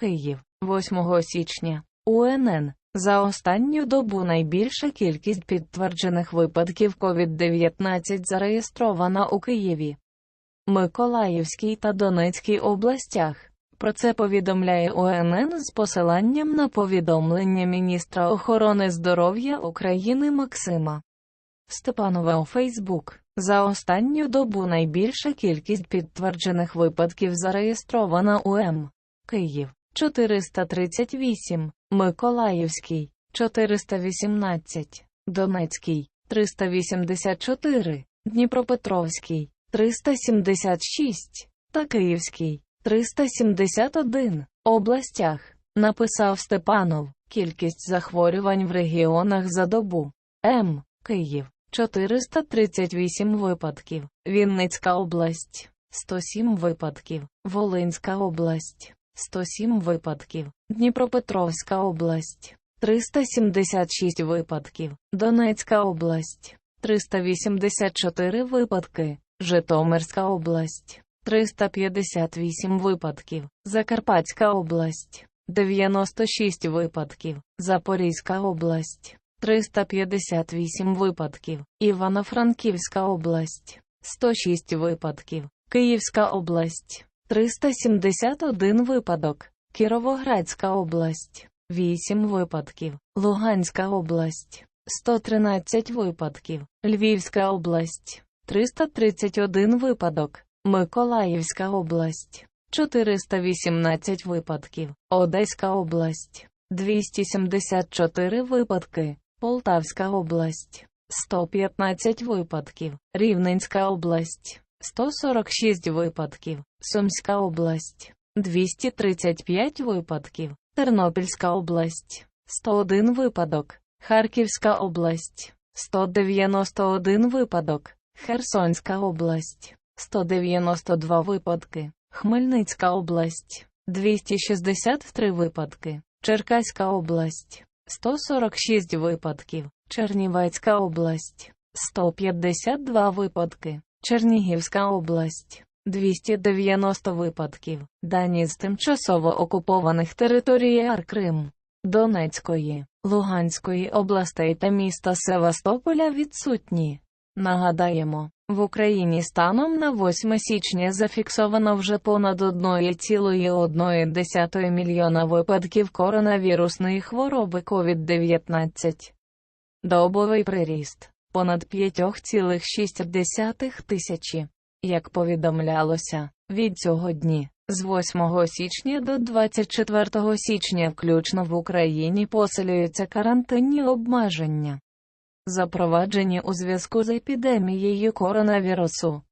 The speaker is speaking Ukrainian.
Київ, 8 січня. УНН. За останню добу найбільша кількість підтверджених випадків COVID-19 зареєстрована у Києві, Миколаївській та Донецькій областях. Про це повідомляє УНН з посиланням на повідомлення міністра охорони здоров'я України Максима Степанова у Фейсбук. За останню добу найбільша кількість підтверджених випадків зареєстрована у М. Київ 438, Миколаївський 418, Донецький 384, Дніпропетровський 376 та Київський 371 областях, написав Степанов. Кількість захворювань в регіонах за добу. М. Київ 438 випадків, Вінницька область 107 випадків, Волинська область 107 випадків, Дніпропетровська область. 376 випадків, Донецька область. 384 випадки, Житомирська область. 358 випадків, Закарпатська область. 96 випадків, Запорізька область. 358 випадків, Івано-Франківська область. 106 випадків, Київська область 371 випадок, Кіровоградська область. 8 випадків, Луганська область. 113 випадків, Львівська область. 331 випадок, Миколаївська область. 418 випадків, Одеська область. 274 випадки, Полтавська область. 115 випадків, Рівненська область 146 випадків, Сумська область 235 випадків, Тернопільська область 101 випадок, Харківська область 191 випадок, Херсонська область 192 випадки, Хмельницька область 263 випадки, Черкаська область 146 випадків, Чернівецька область 152 випадки, Чернігівська область 290 випадків, дані з тимчасово окупованих територій АР Крим, Донецької, Луганської областей та міста Севастополя відсутні. Нагадаємо, в Україні станом на 8 січня зафіксовано вже понад 1,1 мільйона випадків коронавірусної хвороби COVID-19. Добовий приріст понад 5,6 тисячі. Як повідомлялося, від цього дні, з 8 січня до 24 січня включно в Україні посилюються карантинні обмеження запроваджені у зв'язку з епідемією коронавірусу.